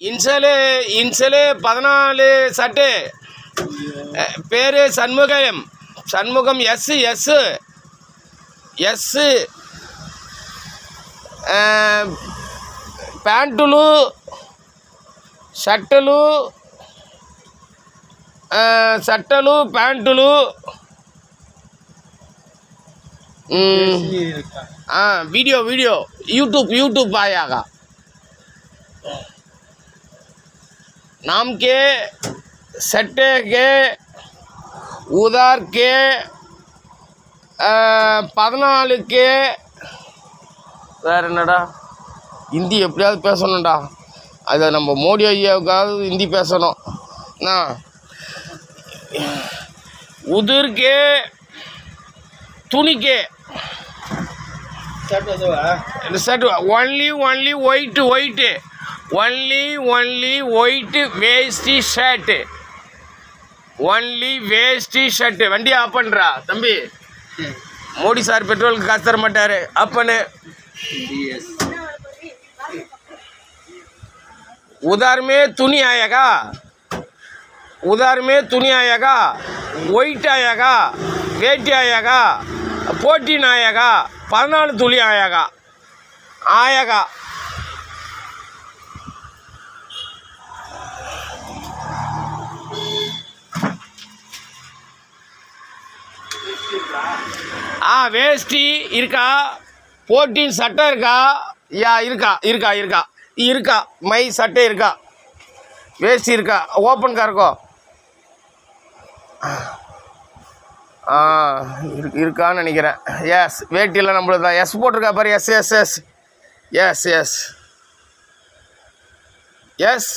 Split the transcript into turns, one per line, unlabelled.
ఇన్సలే ఇన్సలే பதினாலு சட்டு పేరు Shanmugam Shanmukham yes yes. Yes. ప్యాంటులు షర్టులు షర్టలు ప్యాంటులు. Video video. యూట్యూబ్ యూట్యూబ్ ఆయాగా नाम के सट्टे के उधार के பதினாலுக்கு வேற என்னடா ஹிந்தி எப்படியாவது பேசணும்டா அதை நம்ம மோடி ஐயாவுக்காவது ஹிந்தி பேசணும் என்ன உதிர்கே துணிக்கே shirt only only white white only only white வேஷ்டி ஷர்ட்டு ஒன்லி வேஷ்டி ஷர்ட்டு வண்டி ஆஃப் பண்ணுறா தம்பி. மோடி சார் பெட்ரோலுக்கு காசு தர மாட்டார். அப்பனு உதாரமே துணி ஆயகா. உதாரமே துணி ஆயகா. ஒயிட் ஆயகா. வேட்டி ஆயகா. போட்டி நாயகா பதினாலு துளி ஆயகா. ஆயகா. ஆ வேஷ்டி இருக்கா? போட்டின் சட்டை இருக்கா? யா இருக்கா இருக்கா இருக்கா. இருக்கா மை சட்டை இருக்கா? வேஷ்டி இருக்கா? ஓப்பன் இருக்கோ? ஆ இருக்கான்னு நினைக்கிறேன். எஸ் வேட்டியெல்லாம் நம்மளுக்கு தான். எஸ் போட்டிருக்கா பாரு. S S S S S S